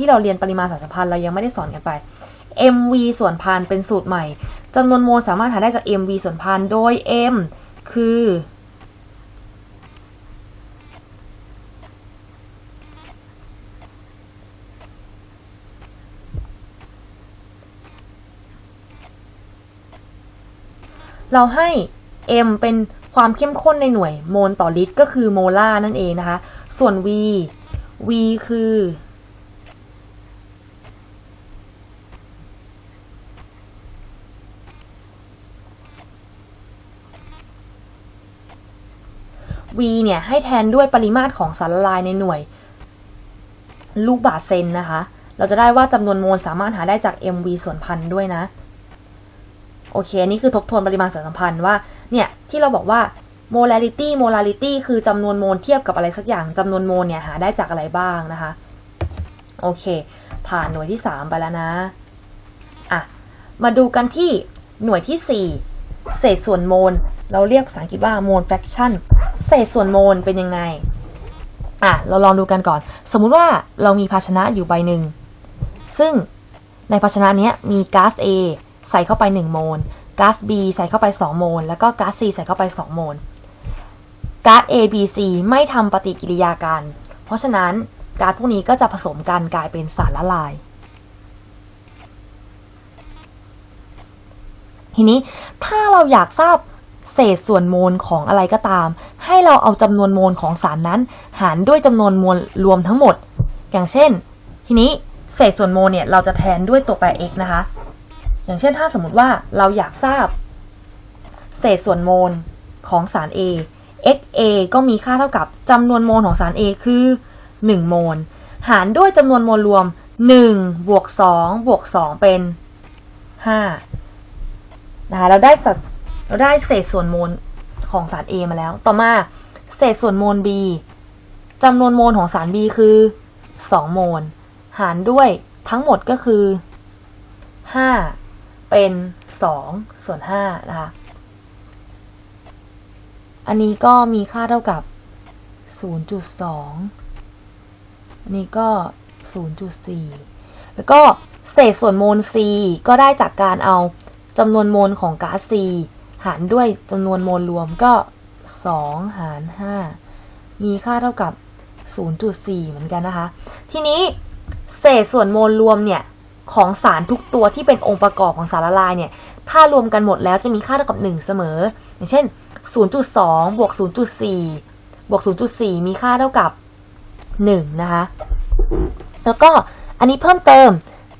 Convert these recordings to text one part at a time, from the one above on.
ที่เราเรียนปริมาณสารสัมพันธ์เรายังไม่ได้สอนกันไป mv ส่วนพันเป็นสูตรใหม่จำนวนโมลสามารถหาได้จาก mv ส่วนพันโดย m คือ เราให้ m เป็นความเข้มข้นในหน่วยโมลต่อลิตรก็คือโมลาร์นั่นเองนะคะ ส่วน v v คือ v เนี่ยให้แทนด้วยปริมาตรของสารละลายในหน่วย ลูกบาศก์เซนนะคะ เราจะได้ว่าจำนวนโมลสามารถหาได้จาก mv ส่วนพันด้วยนะ โอเค อันนี้คือทบทวนปริมาณสารสัมพันธ์ว่า เนี่ย ที่เราบอกว่า molarity molarity คือจำนวนโมลเทียบกับอะไรสักอย่างจำนวนโมลเนี่ยหาได้จากอะไรบ้างนะคะ โอเค ผ่านหน่วยที่ 3 ไปแล้วนะ อะ มาดูกันที่หน่วยที่ 4 เศษส่วนโมล เราเรียกภาษาอังกฤษว่า mole fraction เศษส่วนโมลเป็นยังไง อะ เราลองดูกันก่อน สมมุติว่าเรามีภาชนะอยู่ใบหนึ่ง ซึ่งในภาชนะนี้มีก๊าซ A ใส่เข้าไป 1 โมล ก๊าซ B ใส่เข้าไป 2 โมล แล้วก็ก๊าซ C ใส่เข้าไป 2 โมล ก๊าซ A B C ไม่ทำปฏิกิริยากัน เพราะฉะนั้นก๊าซพวกนี้ก็จะผสมกันกลายเป็นสารละลาย ทีนี้ถ้าเราอยากทราบ เศษส่วนโมลของอะไรก็ตาม ให้เราเอาจำนวนโมลของสารนั้น หารด้วยจำนวนโมลรวมทั้งหมด อย่างเช่น ทีนี้เศษส่วนโมลเนี่ยเราจะแทนด้วยตัวแปร x นะคะ อย่างเช่นถ้าสมมติว่าเราอยากทราบ เศษส่วนโมลของสาร A xa ก็มีค่าเท่ากับจำนวนโมลของสาร A คือ 1 โมล หารด้วยจำนวนโมลรวม 1 บวก 2 บวก 2 เป็น 5 นะคะ เราได้สัด เราได้เศษส่วนโมลของสาร A มาแล้ว ต่อมาเศษส่วนโมล B จำนวนโมลของสาร B คือ 2 โมล หารด้วยทั้งหมดก็คือ 5 เป็น 2 ส่วน 5 นะคะ อันนี้ก็มีค่าเท่ากับ 0.2 อันนี้ก็ 0.4 แล้วก็เศษส่วนโมล C ก็ได้จากการเอาจำนวนโมลของก๊าซ C หารด้วยจำนวนโมลรวมก็ 2 หาร 5 มีค่าเท่ากับ 0.4 เหมือนกันนะคะ ทีนี้เศษส่วนโมลรวมเนี่ย ของสารทุกตัวที่เป็นองค์ประกอบของสารละลายเนี่ย ถ้ารวมกันหมดแล้วจะมีค่าเท่ากับ 1 เสมอ อย่างเช่น 0.2 บวก 0.4 บวก 0.4 มีค่าเท่ากับ 1 นะคะ แล้วก็อันนี้เพิ่มเติม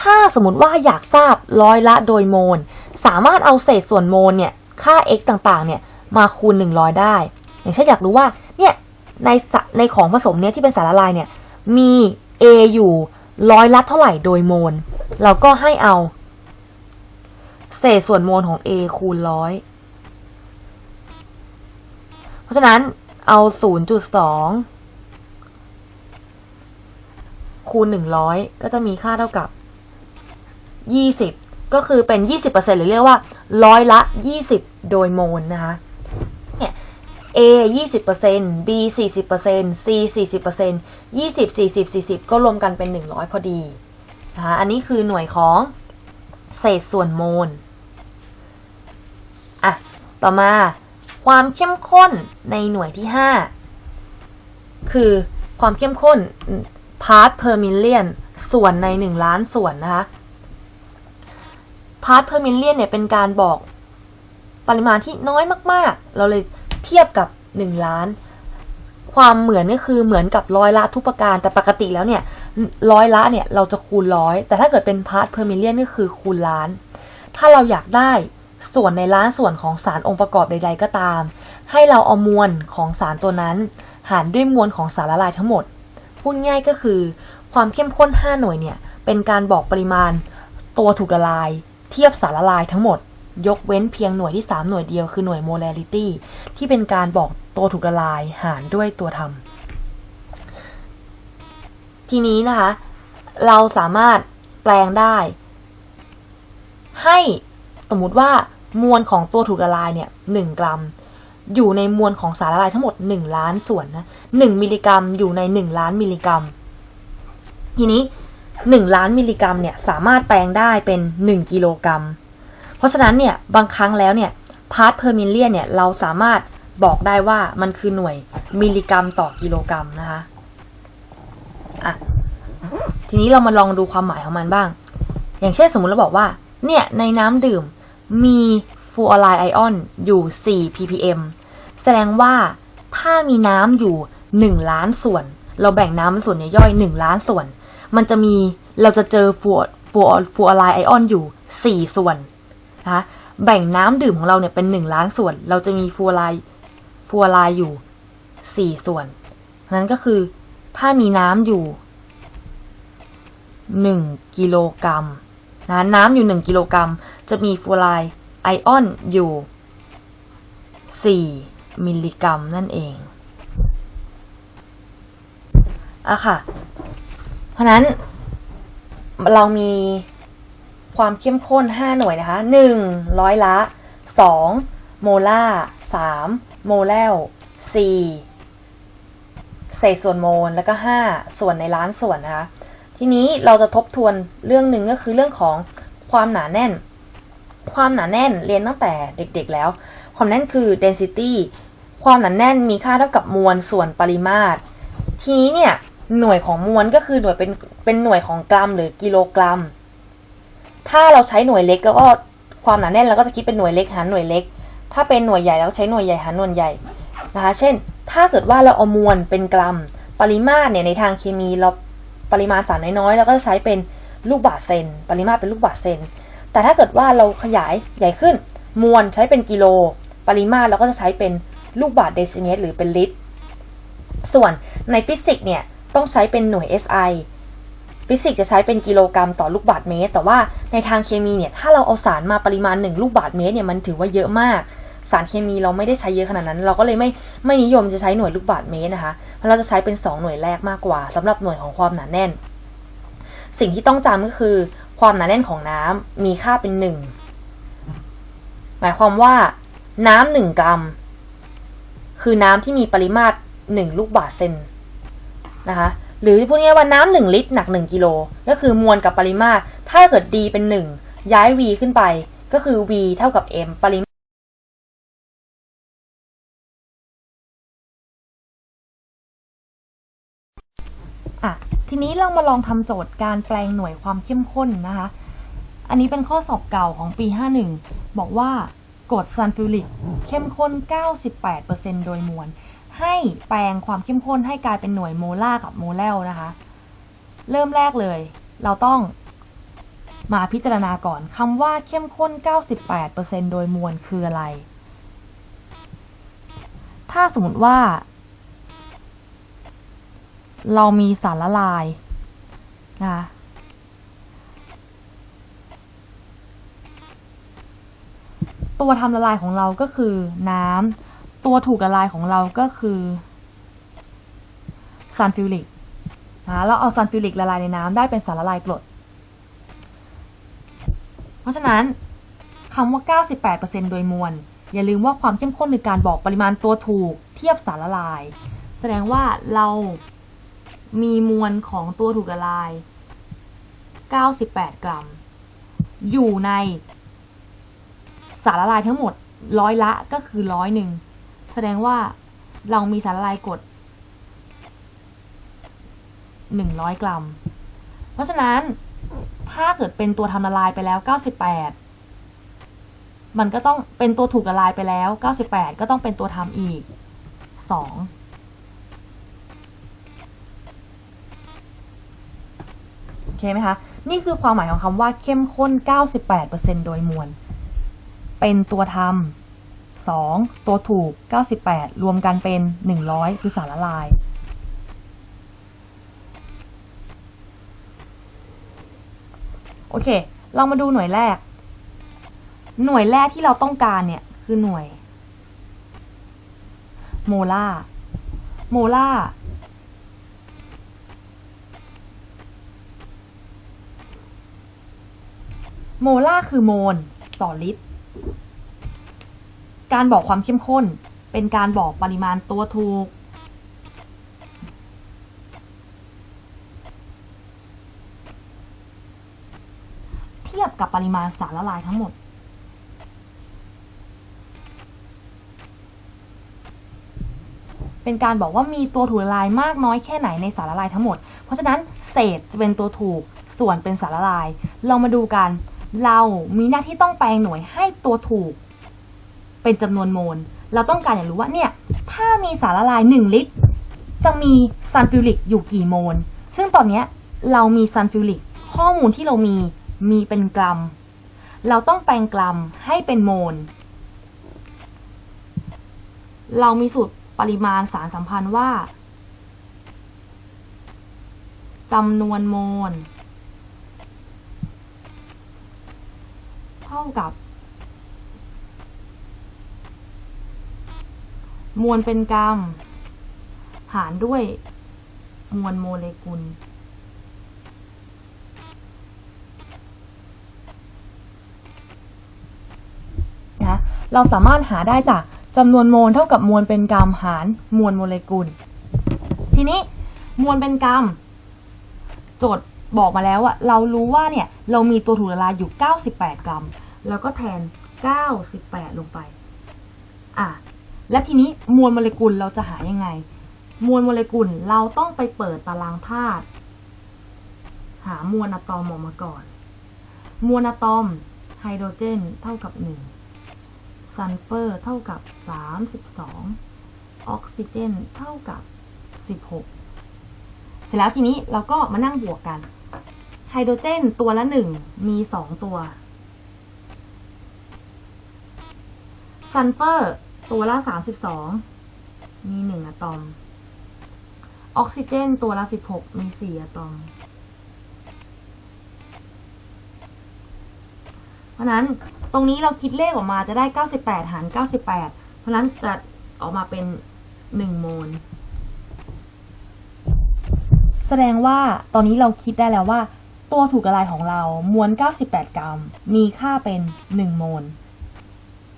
ถ้าสมมติว่าอยากทราบร้อยละโดยโมล สามารถเอาเศษส่วนโมลเนี่ย ค่า x ต่างๆ เนี่ย มาคูณ 100 ได้ อย่างเช่นอยากรู้ว่า เนี่ย ในในของผสมเนี่ยที่เป็นสารละลายเนี่ย มี a อยู่ร้อยละเท่าไหร่โดยโมล เราก็ให้เอา เศษส่วนโมลของ a คูณร้อย เพราะฉะนั้นเอา 0.2 คูณ 100 ก็จะมีค่าเท่ากับ 20 ก็คือเป็น 20%หรือเรียกว่าร้อยละ 20 โดยโมลนะคะ เนี่ย A 20% B 40% C 40% 20 40 40 ก็รวมกันเป็น 100 พอดีนะคะอันนี้คือหน่วยของเศษส่วนโมลอะ ต่อมาความเข้มข้นในหน่วยที่ 5 คือความเข้มข้น part per million ส่วนใน 1 ล้านส่วนนะคะ part per million เนี่ยเป็นการบอกปริมาณที่น้อยมากๆ เราเลยเทียบกับ 1 ล้าน ความเหมือนก็คือเหมือนกับร้อยละทุกประการ แต่ปกติแล้วเนี่ยร้อยละเนี่ยเราจะคูณร้อย แต่ถ้าเกิดเป็น part per million ก็คือคูณล้าน ถ้าเราอยากได้ส่วนในล้านส่วนของสารองค์ประกอบใด ๆ ก็ตาม ให้เราเอามวลของสารตัวนั้น หารด้วยมวลของสารละลายทั้งหมด พูดง่ายก็คือ ความเข้มข้น 5 หน่วยเนี่ยเป็นการบอกปริมาณตัวถูกละลาย เทียบสารละลายทั้งหมด ยกเว้นเพียงหน่วยที่ 3 หน่วยเดียวคือหน่วย molarity ที่เป็นการบอกตัวถูกละลายหารด้วยตัวทำทีนี้นะคะ เราสามารถแปลงได้ ให้สมมติว่ามวลของตัวถูกละลายเนี่ย1กรัม อยู่ในมวลของสารละลายทั้งหมด 1 ล้านส่วนนะ1มิลลิกรัม อยู่ใน 1 ล้านมิลลิกรัม ทีนี้ 1 ล้านมิลลิกรัมเนี่ยสามารถแปลงได้เป็น 1 กิโลกรัม เพราะฉะนั้นเนี่ยบางครั้งแล้วเนี่ยพาร์ทเพอร์มิลเลียนเนี่ยเราสามารถบอกได้ว่ามันคือหน่วยมิลลิกรัมต่อกิโลกรัมนะคะอะทีนี้เรามาลองดูความหมายของมันบ้าง อย่างเช่นสมมุติเราบอกว่า เนี่ยในน้ำดื่มมีฟลูออไรด์ไอออนอยู่ 4 ppm แสดงว่าถ้ามีน้ำอยู่ 1 ล้านส่วน เราแบ่งน้ำเป็นส่วนย่อย 1 ล้านส่วน มันจะมีเราจะเจอฟลูฟลูฟลูออไรไอออนอยู่ 4 ส่วนนะคะแบ่งน้ำดื่มของเราเนี่ยเป็น 1 ล้านส่วน เราจะมีฟลูออไรด์ฟลูออไรด์อยู่ 4 ส่วน นั้นก็คือถ้ามีน้ำอยู่ 1 กิโลกรัมนะน้ำอยู่ 1 กิโลกรัม จะมีฟลูไรด์ไอออนอยู่ 4 มิลลิกรัมนั่นเองอะค่ะ เพราะนั้นเรามีความเข้มข้น 5 หน่วยนะคะ 1 ร้อยละ 2 โมลาร์3โมเลล4เศษส่วนโมล แล้วก็ 5 ส่วนในล้านส่วนนะคะ ทีนี้เราจะทบทวนเรื่องหนึ่งก็คือเรื่องของความหนาแน่น ความหนาแน่นเรียนตั้งแต่เด็กๆแล้ว ความแน่นคือ density ความหนาแน่นมีค่าเท่ากับมวลส่วนปริมาตร ทีนี้เนี่ย หน่วยของมวลก็คือหน่วยเป็นเป็นหน่วยของกรัมหรือกิโลกรัม ถ้าเราใช้หน่วยเล็กแล้วก็ความหนาแน่นเราก็จะคิดเป็นหน่วยเล็กหารหน่วยเล็ก ถ้าเป็นหน่วยใหญ่เราก็ใช้หน่วยใหญ่หารหน่วยใหญ่นะคะ เช่น ถ้าเกิดว่าเราเอามวลเป็นกรัม ปริมาตรเนี่ยในทางเคมีเราปริมาณสารน้อยๆเราก็จะใช้เป็นลูกบาศก์เซน ปริมาตรเป็นลูกบาศก์เซน แต่ถ้าเกิดว่าเราขยายใหญ่ขึ้น มวลใช้เป็นกิโล ปริมาตรเราก็จะใช้เป็นลูกบาศก์เดซิเมตรหรือเป็นลิตร ส่วนในฟิสิกส์เนี่ย ต้องใช้เป็นหน่วย SI ฟิสิกส์จะใช้เป็นกิโลกรัมต่อลูกบาศก์เมตร แต่ว่าในทางเคมีเนี่ย ถ้าเราเอาสารมาปริมาณ 1 ลูกบาศก์เมตรเนี่ย มันถือว่าเยอะมาก สารเคมีเราไม่ได้ใช้เยอะขนาดนั้น เราก็เลยไม่ไม่นิยมจะใช้หน่วยลูกบาศก์เมตรนะคะ เพราะเราจะใช้เป็น 2 หน่วยแรกมากกว่าสำหรับหน่วยของความหนาแน่น สิ่งที่ต้องจำก็คือ ความหนาแน่นของน้ำมีค่าเป็น 1 หมายความว่าน้ำหนึ่งกรัม คือน้ำที่มีปริมาตร 1 ลูกบาศก์เซน นะคะ หรือพูดง่ายว่าน้ำหนึ่งลิตรหนัก 1กิโลก็คือมวลกับปริมาตร ถ้าเกิด d เป็น 1 ย้าย v ขึ้นไป ก็คือ v เท่ากับ m ปริมาตรทีนี้เรามาลองทำโจทย์การแปลงหน่วยความเข้มข้นนะคะ อันนี้เป็นข้อสอบเก่าของปี 51 บอกว่ากรดซัลฟิวริกเข้มข้น 98%โดยมวล ให้แปลงความเข้มข้นให้กลายเป็นหน่วยโมลาร์กับโมเลลนะคะ เริ่มแรกเลย เราต้องมาพิจารณาก่อนคำว่าเข้มข้น 98%โดยมวลคืออะไร ถ้าสมมติว่า เรามีสารละลายนะคะตัวทำละลายของเราก็คือน้ำ ตัวถูกละลายของเราก็คือซัลฟิวริกนะเราเอาซัลฟิวริกละลายในน้ำได้เป็นสารละลายกรด เพราะฉะนั้นคำว่า 98%โดยมวล อย่าลืมว่าความเข้มข้นในการบอกปริมาณตัวถูกเทียบสารละลาย แสดงว่าเรามีมวลของตัวถูกละลาย 98 กรัม อยู่ในสารละลายทั้งหมดร้อยละก็คือร้อยหนึ่ง แสดงว่าเรามีสารละลายกรด100 กรัม เพราะฉะนั้นถ้าเกิดเป็นตัวทำละลายไปแล้ว 98 มันก็ต้องเป็นตัวถูกละลายไปแล้ว 98 ก็ต้องเป็นตัวทำอีก 2โอเคไหมคะ นี่คือความหมายของคำว่าเข้มข้น 98%โดยมวล เป็นตัวทำ 2 ตัวถูก 98 รวมกันเป็น 100 คือสารละลาย โอเค เรามาดูหน่วยแรก หน่วยแรกที่เราต้องการเนี่ย คือหน่วย โมลาร์โมลาร์โมลาร์คือโมล ต่อลิตร การบอกความเข้มข้น เป็นการบอกปริมาณตัวถูกโทียบกับปริมาณสารละลายทั้งหมด เป็นการบอกว่ามีตัวถูกละลายมากน้อยแค่ไหนในสารละลายทั้งหมด เพราะฉะนั้นเศษจะเป็นตัวถูก ส่วนเป็นสารละลาย เรามาดูกัน เรามีหน้าที่ต้องแปลงหน่วยให้ตัวถูก เป็นจำนวนโมล เราต้องการอยากรู้ว่าเนี่ยถ้ามีสารละลาย 1 ลิตร จะมีซัลฟิวริกอยู่กี่โมล ซึ่งตอนนี้เรามีซัลฟิวริกข้อมูลที่เรามีมีเป็นกรัม เราต้องแปลงกรัมให้เป็นโมล เรามีสูตรปริมาณสารสัมพันธ์ว่าจำนวนโมล เท่ากับ มวลเป็นกรัม หารด้วยมวลโมเลกุล นะ เราสามารถหาได้จากจำนวนโมลเท่ากับมวลเป็นกรัมหารมวลโมเลกุล ทีนี้มวลเป็นกรัม โจทย์บอกมาแล้วอะเรารู้ว่าเนี่ย เรามีตัวถูกละลายอยู่ 98 กรัม แล้วก็แทน 98 ลงไป อะ และทีนี้มวลโมเลกุลเราจะหายังไง มวลโมเลกุลเราต้องไปเปิดตารางธาตุหามวลอะตอมออกมาก่อน มวลอะตอมไฮโดรเจนเท่ากับ 1 ซัลเฟอร์เท่ากับ 32 ออกซิเจนเท่ากับ 16 เสร็จแล้วทีนี้เราก็มานั่งบวกกัน ไฮโดรเจนตัวละ 1 มี 2 ตัว ซัลเฟอร์ ตัวละ 32 มี 1 อะตอม ออกซิเจนตัวละ 16 มี 4 อะตอม เพราะนั้นตรงนี้เราคิดเลขออกมาจะได้ 98 หาร 98 เพราะฉะนั้นจะออกมาเป็น 1 โมล แสดงว่าตอนนี้เราคิดได้แล้วว่า ตัวถูกละลายของเรามวล 98 กรัม มีค่าเป็น 1 โมล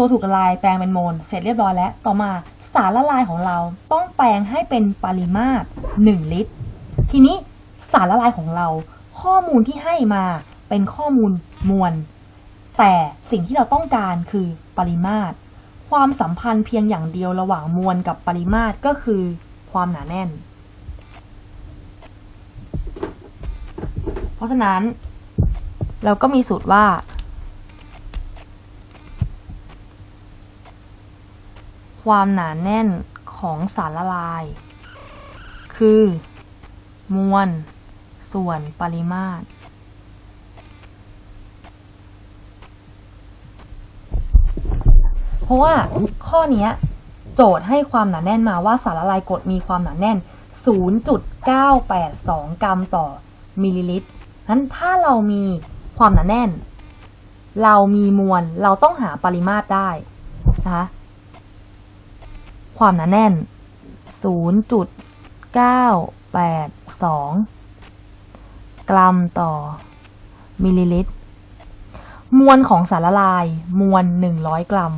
ตัวถูกละลายแปลงเป็นโมลเสร็จเรียบร้อยแล้ว ต่อมาสารละลายของเราต้องแปลงให้เป็นปริมาตร 1 ลิตร ทีนี้สารละลายของเรา ข้อมูลที่ให้มาเป็นข้อมูลมวล แต่สิ่งที่เราต้องการคือปริมาตร ความสัมพันธ์เพียงอย่างเดียวระหว่างมวลกับปริมาตรก็คือความหนาแน่น เพราะฉะนั้น เราก็มีสูตรว่า ความหนาแน่นของสารละลาย คือ มวล ส่วนปริมาตร เพราะว่าข้อนี้โจทย์ให้ความหนาแน่นมาว่าสารละลายกรดมีความหนาแน่น 0.982 กรัมต่อมิลลิลิตรนั้นถ้าเรามีความหนาแน่น เรามีมวล เราต้องหาปริมาตรได้นะคะ ความหนาแน่น 0.982 กรัมต่อ มิลลิลิตร มวลของสารละลาย มวล 100 กรัม